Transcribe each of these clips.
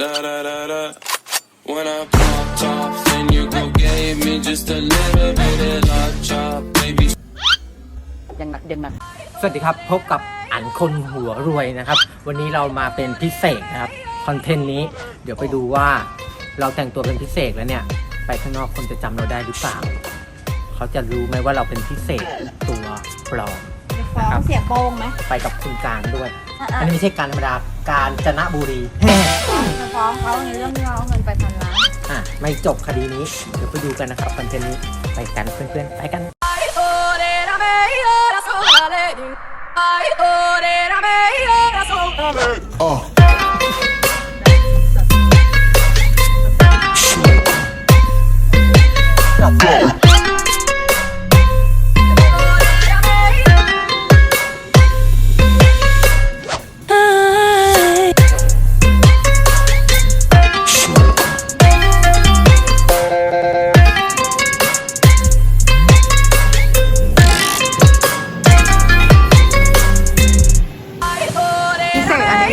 da da da da. When I popped off, then you go gave me just a little bit of love chop, baby. ยังหนักยังหนักสวัสดีครับ พบกับอันคนหัวรวยนะครับ วันนี้เรามาเป็นพิเศษนะครับ คอนเทนต์นี้เดี๋ยวไปดูว่าเราแต่งตัวเป็นพิเศษแล้วเนี่ย ไปข้างนอกคนจะจำเราได้หรือเปล่า เขาจะรู้ไหมว่าเราเป็นพิเศษตัวปลอม ฟ้องเสียโป้งไหมไปกับคุณการด้วยอะอันนี้ไม่ใช่การธรรมดาการจนบุรี ไม่จบคดีนี้ เดี๋ยวไปดูกันนะครับคอนเทนต์นี้ไปกันเพื่อนๆไปกันพิ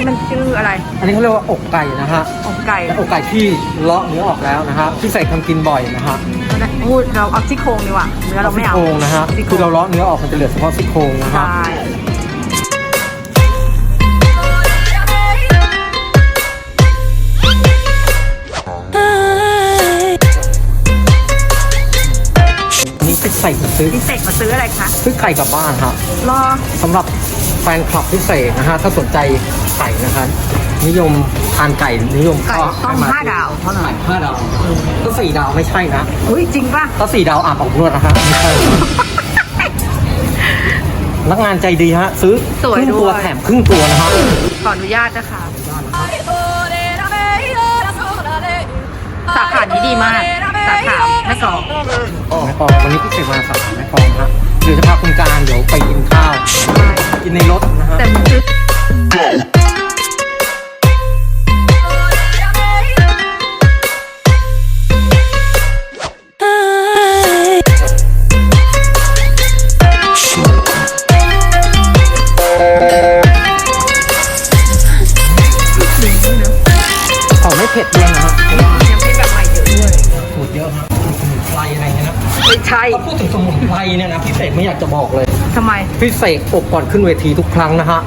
นนี้มันชื่ออะไรอันนี้เขาเรียกว่าอกไก่นะฮะอกไก่และอกไก่ที่เลาะเนื้อออกแล้วนะฮะพิเศษทำกินบ่อยนะฮะพูดเราเอาซี่โครงดีกว่าเนื้อเราไม่ซี่เอาโครงนะฮะซี่โคคือรเรางเลาะเนื้อออกมันจะเหลือเฉพาะซี่โครงนะฮะใช่อันนี้พิเศษซื้อพิเศษมาซื้ออะไรคะซื้อไก่กลับบ้านฮะรอสำหรับ แฟนคลับพิเศษนะฮะถ้าสนใจไก่นะฮะนิยมทานไก่นิยมไก่ต้องให้มห้าดาวเท่านั้นห้าดาวก็สี่ดาวไม่ใช่นะอุ้ยจริงป่ะถ้าสี่ดาวอาบอบนวดนะฮะไม่ใช่นะพนักงานใจดีฮะ ซื้อสวยครึ่งด้วยตัวแถมครึ่งตัวนะฮะขออนุญาตนะคะสาขานี้ดีมาก สาขาแม่กลองแม่กลองวันนี้พิเศษมาสาขาแม่กลองฮะเดี๋ยวจะพาคุณการเดี๋ยวไปกินข้าว กินในรถนะฮะ แต่มันซื้อของไม่เผ็ดด้วยนะฮะ ยังไม่แบบใหม่เยอะด้วย สูตรเยอะฮะสมุน ไพรอะไรเงี้ยนะไม่ใช่ถ้าพูดถึงสมุนไพรเนี่ยนะพิเศษไม่อยากจะบอกเลยทำไมพิเศษอกก่อนขึ้นเวทีทุกครั้งนะฮะ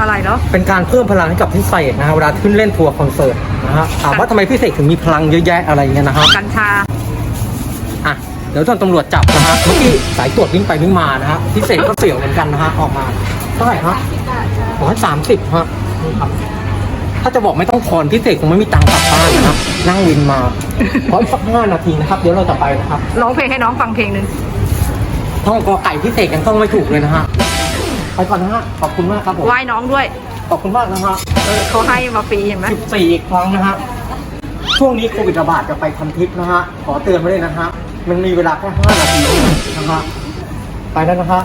อะไรเนาะเป็นการเพิ่มพลังให้กับพิเศษนะฮะเวลาขึ้นเล่นทัวร์คอนเสิร์ตนะฮะถามว่าทำไมพิเศษถึงมีพลังเยอะแยะอะไรเงี้ยนะฮะกัญชาอะเดี๋ยวตอนตำรวจจับนะฮะเมื่อกี้สายตรวจวิ่งไปวิ่งมานะฮะพิเศษก็เสี่ยวเหมือนกันนะฮะออกมาเท่าไหร่ฮะร้อยสามสิบฮะนี่ครับ ถ้าจะบอกไม่ต้องทอนพิเศษคงไม่มีตังค์กลับบ้านนะครับ นั่งวินมาเพราะอีกสักห้านาทีนะครับ เดี๋ยวเราจะไปนะครับร้องเพลงให้น้องฟังเพลงหนึ่งท่องกอไก่พิเศษยังต้องไม่ถูกเลยนะฮะไปก่อนนะฮะขอบคุณมากครับผมไหว้น้องด้วย ขอบคุณมากนะฮะเออเขาให้มาฟรีเห็นไหม14อีกครั้งนะฮะช่วงนี้โควิดระบาดจะไปทำทริปนะฮะขอเตือนไว้เลยนะฮะมันมีเวลาแค่5นาทีเท่านั้นนะฮะไปแล้วนะฮะ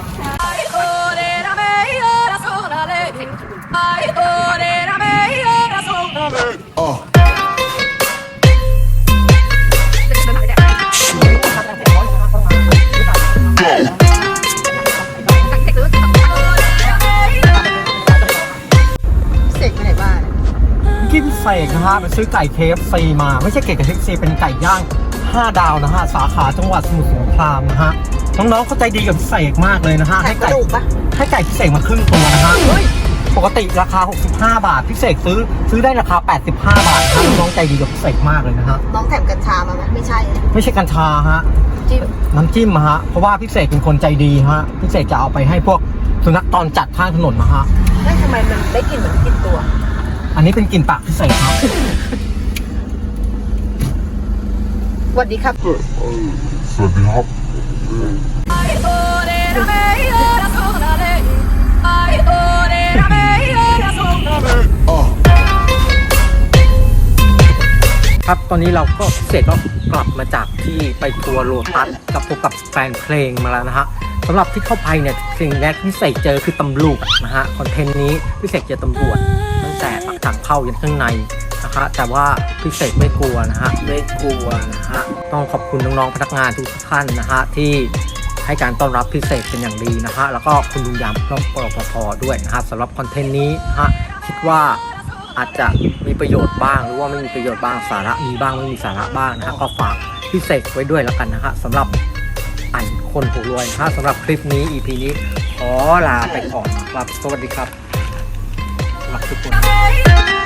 กินเสกนะฮะไปซื้อไก่เคฟซีมา ไม่ใช่ไก่เคฟซีเป็นไก่ย่าง 5 ดาวนะฮะ สาขาจังหวัดสมุทรสงครามนะฮะ น้องๆเข้าใจดีกับพิเศษมากเลยนะฮะ ให้ไก่ให้ไก่พิเศษมาครึ่งตัวนะฮะปกติราคา 65 บาท พิเศษซื้อซื้อได้ราคา 85 บาทนะฮะน้องๆใจดีกับพิเศษมากเลยนะฮะ น้องแถมกัญชามาไหมไม่ใช่ ไม่ใช่กัญชาฮะจิ้มน้ำจิ้มอะฮะ เพราะว่าพิเศษเป็นคนใจดีฮะ พิเศษจะเอาไปให้พวกสุนัขตอนจัดข้างถนนนะฮะไม่ทำไมมันได้กลิ่นเหมือนกลิ่นตัว อันนี้เป็นกลิ่นปากพิเศษครับสวัสดีครับ สวัสดีครับครับตอนนี้เราก็พิเศษก็กลับมาจากที่ไปทัวร์โลตัสกับพบกับแฟนเพลงมาแล้วนะฮะสำหรับที่เข้าไปเนี่ยสิ่งแรกที่พิเศษเจอคือตำรวจนะฮะคอนเทนต์นี้พิเศษเจอตำรวจ ตั้งแต่ปากทางเข้ายันข้างในนะฮะแต่ว่าพิเศษไม่กลัวนะฮะไม่กลัวนะฮะต้องขอบคุณน้องๆพนักงานทุกท่านนะฮะที่ให้การต้อนรับพิเศษเป็นอย่างดีนะฮะแล้วก็คุณลุงยามพร้อมปปพด้วยนะฮะสำหรับคอนเทนต์นี้นะฮะคิดว่าอาจจะมีประโยชน์บ้าง หรือว่าไม่มีประโยชน์บ้างสาระมีบ้างไม่มีสาระบ้างนะฮะก็ฝากพี่เสกไว้ด้วยแล้วกันนะฮะสำหรับไอ้คนหัวรวยนะฮะสำหรับคลิปนี้ EP นี้ขอลาไปก่อนครับ สวัสดีครับ lakukan.